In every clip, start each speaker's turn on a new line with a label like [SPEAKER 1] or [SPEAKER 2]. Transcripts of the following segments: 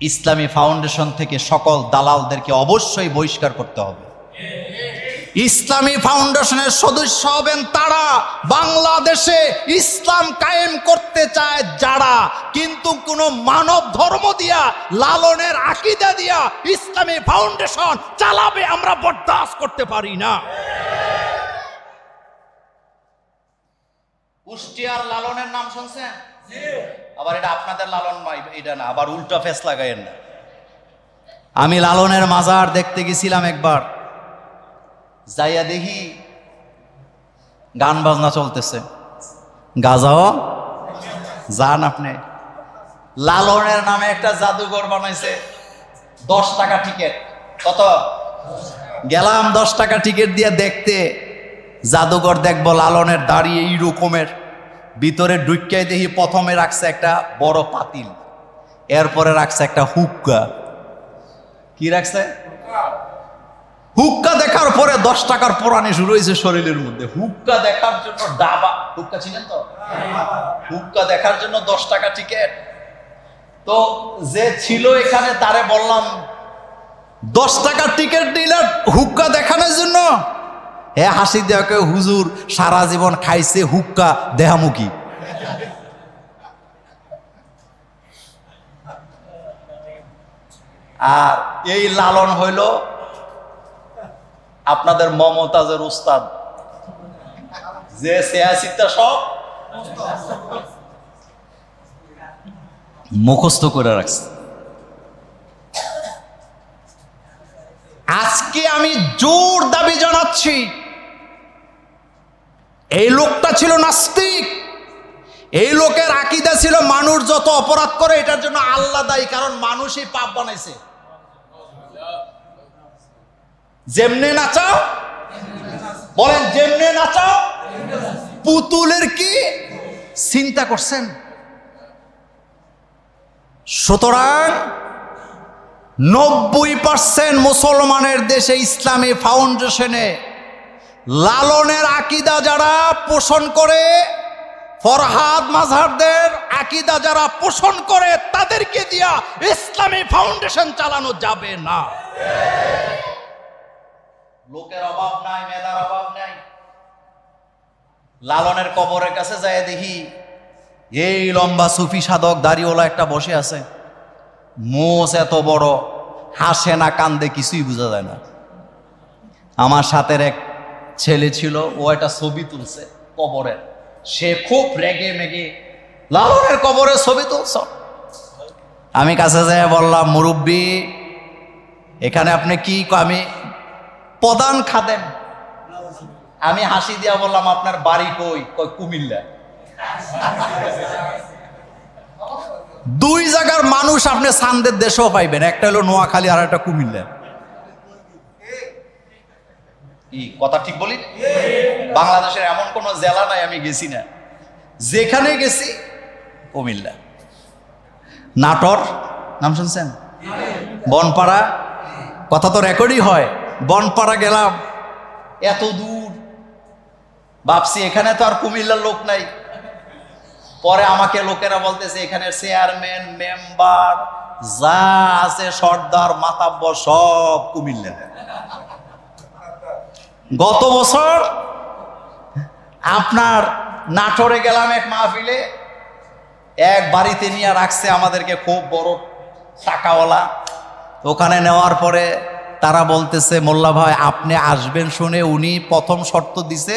[SPEAKER 1] ইসলামী foundation থেকে সকল দালালদেরকে অবশ্যই বহিষ্কার করতে হবে। ইসলামী ফাউন্ডেশনের সদস্য হবেন তারা। বাংলাদেশে ইসলাম কায়েম করতে চায় যারা। কিন্তু কোনো মানব ধর্ম দিয়া, লালনের আকিদা দিয়া ইসলামী ফাউন্ডেশন চালাবে আমরা বরদাস্ত করতে পারি না। কুষ্টিয়ার লালনের নাম শুনছেন? আবার এটা আপনাদের লালন এটা না, আবার উল্টা ফেস লাগাইয়েন না। আমি লালনের মাজার দেখতে গেছিলাম একবার। যাইয়া দেখি গান বাজনা চলতেছে। গাজাও যান আপনি। লালনের নামে একটা জাদুঘর বানাইছে। দশ টাকা টিকিট। কত? গেলাম দশ টাকা টিকিট দিয়ে দেখতে। জাদুঘর দেখব লালনের দাঁড়িয়ে এই রকমের ভিতরে ঢুকিয়ে দেখি প্রথমে রাখছে একটা বড় পাতিল, এরপরে রাখছে একটা হুক্কা। কি রাখছে? হুক্কা দেখার পরে দশ টাকার পোড়ানি শুরু হয়েছে শরীরের মধ্যে। হুক্কা দেখার জন্য ডাবা হুক্কা ছিলেন তো? হুক্কা দেখার জন্য দশ টাকা টিকিট। তো যে ছিল এখানে, তারে বললাম, দশ টাকার টিকিট দিলেন হুক্কা দেখানোর জন্য হে হাসি দেওয়াকে হুজুর সারা জীবন খাইছে হুক্কা দেহামুখী। আর এই লালন হইল আপনাদের মমতাজের উস্তাদ। যে সিয়াসিটা সব মুখস্থ করে রাখছে। আজকে আমি জোর দাবি জানাচ্ছি। এই লোকটা ছিল নাস্তিক। এই লোকের আকিদা ছিল মানুষ যত অপরাধ করে, এটার জন্য আল্লাহ দায়ী, কারণ মানুষই পাপ বানাইছে। যেমনে নাচাও বলেন যেমনে নাচাও পুতুলের কি চিন্তা করছেন? সুতরাং নব্বই পার্সেন্ট মুসলমানের দেশে ইসলামী ফাউন্ডেশনে লালনের আকিদা যারা পোষণ করে, ফরহাদ মাঝহারদের আকিদা যারা পোষণ করে, তাদেরকে দিয়া ইসলামী ফাউন্ডেশন চালানো যাবে না। লোকের অভাব নাই, মেধার অভাব নাই। লালনের কবরের কাছে যায় দেখি, এই লম্বা সুফি সাধক দাড়িওয়ালা একটা বসে আছে। মোষ এত বড়, হাসে না, কান্দে, কিছুই বোঝা যায় না। আমার সাথের এক ছেলে ছিল, ও একটা ছবি তুলছে কবরের সে খুব রেগে মেগে লালনের কবরের ছবি তুলছ। আমি কাছে যাই বললাম, মুরব্বী, এখানে আপনি কি আমি প্রধান খাদেন আমি হাসি দিয়া বললাম, আপনার বাড়ি কই? কই কুমিল্লা। দুই জায়গার মানুষ আপনি সান্দের দেশেও পাইবেন, একটা হলো নোয়াখালী আর একটা কুমিল্লা। কথা ঠিক বলি? বাংলাদেশের এমন কোন জেলা নাই, আমি গেছি না। যেখানে গেছি, কুমিল্লা। নাটোর, নাম শুনছেন? বনপাড়া। কথা তো রেকর্ডই হয়, বনপাড়া গেলাম। এত দূর। ভাবছি, এখানে তো আর কুমিল্লার লোক নাই। পরে আমাকে লোকেরা বলতেছে এখানে চেয়ারম্যান মেম্বার যা আছে, সর্দার মাতাব্য সব কুমিল্লা গত বছর আপনার নাটোরে গেলাম এক মাহফিলে, এক বাড়িতে নিয়ে রাখছে আমাদেরকে খুব বড় টাকাওয়ালা ওখানে নেওয়ার পরে তারা বলতেছে, মোল্লা ভাই, আপনি আসবেন শুনে উনি প্রথম শর্ত দিছে,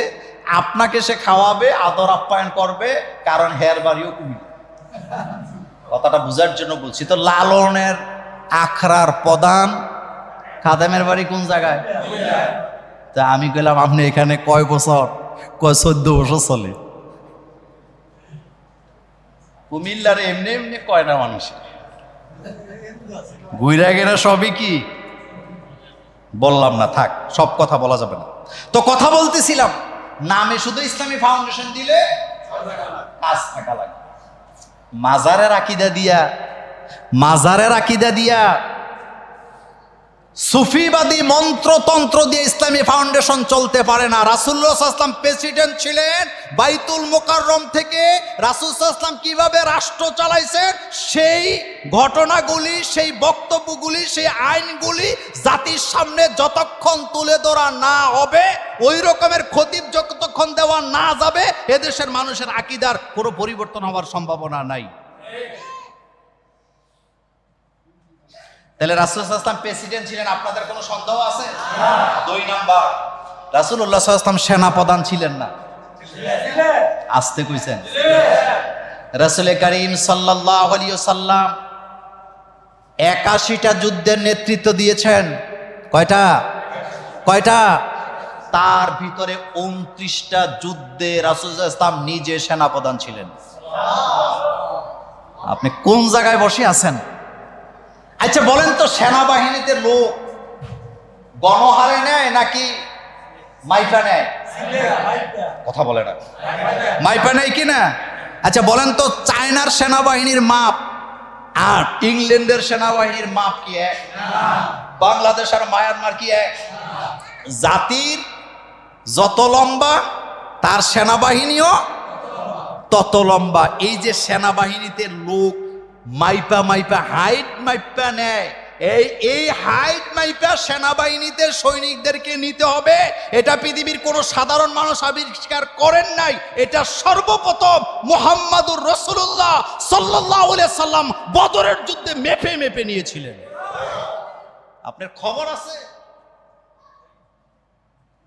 [SPEAKER 1] আপনাকে সে খাওয়াবে, আদর আপ্যায়ন করবে, কারণ হেয়ার বাড়িও কুমিল্লা কথাটা বোঝার জন্য বলছি। তো লালনের আখড়ার প্রধান খাদেমের বাড়ি কোন জায়গায়? তা আমি গেলাম, আপনি এখানে কয় বছর? কয়, চোদ্দ বছর চলে। কুমিল্লার এমনি এমনি কয় না মানুষ? ঘুরে গেলে সবই কি? বললাম না, থাক, সব কথা বলা যাবে না। তো কথা বলতেছিলাম, নামে শুধু ইসলামী ফাউন্ডেশন দিলে কাজ থাকা লাগে। মাজারের আকিদা দিয়া, মাজারের আকিদা দিয়া সুফিবাদী মন্ত্রতন্ত্র দিয়ে ইসলামী ফাউন্ডেশন চলতে পারে না। রাসুল্লাহ আসলাম প্রেসিডেন্ট ছিলেন বাইতুল মোকাররম থেকে। রাসুলাম কীভাবে রাষ্ট্র চালাইছেন? সেই ঘটনাগুলি, সেই বক্তব্যগুলি, সেই আইনগুলি জাতির সামনে যতক্ষণ তুলে ধরা না হবে, ওই রকমের খতিব যতক্ষণ দেওয়া না যাবে, এদেশের মানুষের আকিদার কোনো পরিবর্তন হওয়ার সম্ভাবনা নাই। তাহলে রাসুলাম প্রেসিডেন্ট ছিলেন, আপনাদের কোনো সন্দেহ আছে? দুই নাম্বার রাসুল্লাহ সাল্লাম সেনা প্রধান ছিলেন না। আসতে কইছেন। রাসুল করিম সাল্লাহ সাল্লাম একাশিটা যুদ্ধের নেতৃত্ব দিয়েছেন। কয়টা? কয়টা? তার ভিতরে উনত্রিশটা যুদ্ধে রাসুল ইসলাম নিজে সেনাপ্রধান ছিলেন। আপনি কোন জায়গায় বসে আছেন? আচ্ছা বলেন তো সেনাবাহিনীতে লোক গণহারে নেয় নাকি মাইপা নেয়? কথা বলে না। মাইপা নেয় কি না? আচ্ছা বলেন তো চায়নার সেনাবাহিনীর মাপ আর ইংল্যান্ডের সেনাবাহিনীর মাপ কি এক? বাংলাদেশ আর মায়ানমার কি এক? জাতির যত লম্বা, তার সেনাবাহিনীও তত লম্বা। এই যে সেনাবাহিনীতে লোক মাইপা মাইপা, হাইট মাইপা নেয়। এই এই হাইট মাইপা সেনাবাহিনীতে সৈনিকদেরকে নিতে হবে। এটা পৃথিবীর কোনো সাধারণ মানুষ আবিষ্কার করেন নাই। এটা সর্বপ্রথম মোহাম্মদুর রসুল্লাহ সাল্লাহ সাল্লাম বদরের যুদ্ধে মেপে মেপে নিয়েছিলেন। আপনার খবর আছে?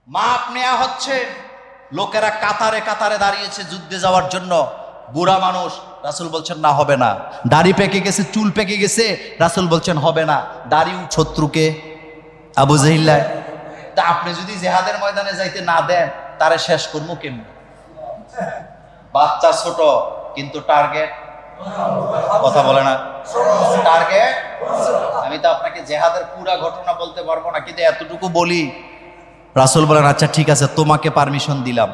[SPEAKER 1] মাপ নেওয়া হচ্ছে। লোকেরা কাতারে কাতারে দাঁড়িয়েছে যুদ্ধে যাওয়ার জন্য। বুড়া মানুষ রাসুল বলছেন, না, হবে না। দাড়ি পেকে গেছে, চুল পেকে গেছে, রাসুল বলছেন, হবে না। দাড়ি শত্রুকে। আবু জাহিল্লায়, তা আপনি যদি জেহাদের ময়দানে যাইতে না দেন, তারে শেষ করব কেমন? বাচ্চা ছোট, কিন্তু টার্গেট? কথা বলে না। টার্গেট? আমি তো আপনাকে জেহাদের পুরা ঘটনা বলতে পারব না, কিন্তু এতটুকু বলি। রাসুল বলেন আচ্ছা ঠিক আছে, তোমাকে পারমিশন দিলাম।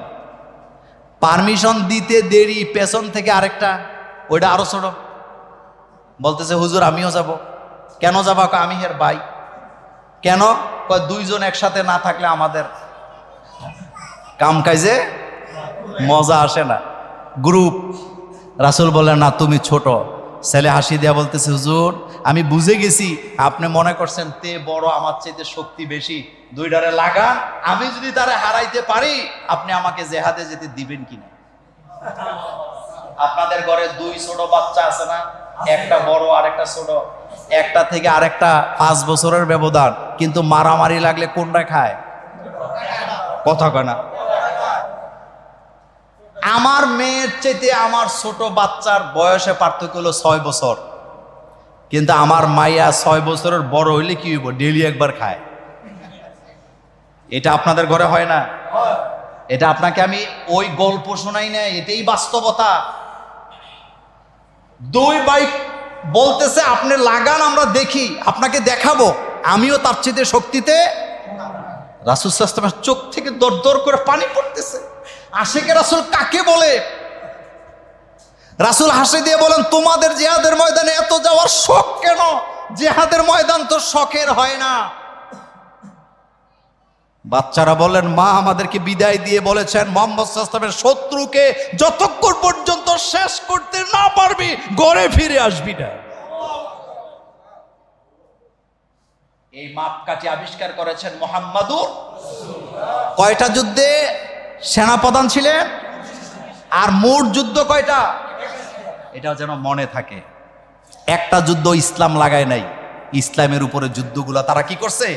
[SPEAKER 1] পারমিশন দিতে দেরি, পেছন থেকে আরেকটা ওইটা আরও ছোট। বলতেছে, হুজুর, আমিও যাব। কেন যাবা? আমি হের ভাই। কেন? দুইজন একসাথে না থাকলে আমাদের কাম কাজে মজা আসে না। গ্রুপ। রাসুল বললেন, না, তুমি ছোট। ছেলে হাসি দেয়া বলতেছে, হুজুর, আমি বুঝে গেছি, আপনি মনে করছেন তে বড় আমার চাইতে শক্তি বেশি। দুই দুইটারে লাগান আমি যদি তারা হারাইতে পারি, আপনি আমাকে জেহাদে যেতে দিবেন কিনা? আপনাদের ঘরে দুই ছোট বাচ্চা আছে না? একটা বড় আর একটা ছোট। একটা থেকে আরেকটা পাঁচ বছরের ব্যবধান, কিন্তু মারামারি লাগলে কোনটা খায়? কথা কয় না। আমার মেয়ের চাইতে আমার ছোট বাচ্চার বয়সে পার্থক্য হলো ছয় বছর। কিন্তু আমার মাইয়া ছয় বছরের বড় হইলে কি হইব? ডেলি একবার খায়। এটা আপনাদের ঘরে হয় না? এটা আপনাকে আমি ওই গল্প শোনাই না এটাই বাস্তবতা। দুই বাইক বলতেছে, আপনি লাগান, আমরা দেখি, আপনাকে দেখাবো। আমিও তার চেয়ে শক্তিতে রাসুল সাস্তামের চোখ থেকে দর দর করে পানি পড়তেছে। আশেকে রাসুল কাকে বলে? রাসুল হাসি দিয়ে বলেন, তোমাদের জেহাদের ময়দানে এত যাওয়ার শখ কেন? জেহাদের ময়দান তো শখের হয় না। বাচ্চারা বলেন, মা আমাদেরকে বিদায় দিয়ে বলেছেন, মোহাম্মদ সাস্তামের শত্রুকে যতক্ষণ পর্যন্ত শেষ করতে না পারবি গড়ে ফিরে আসবি না। এই মাপকাঠি আবিষ্কার করেছেন মোহাম্মদুর কয়টা যুদ্ধে সেনাপ্রধান ছিলেন? আর মোট যুদ্ধ কয়টা? এটা যেন মনে থাকে। একটা যুদ্ধ ইসলাম লাগায় নাই। ইসলামের উপরে যুদ্ধগুলো তারা কি করছে?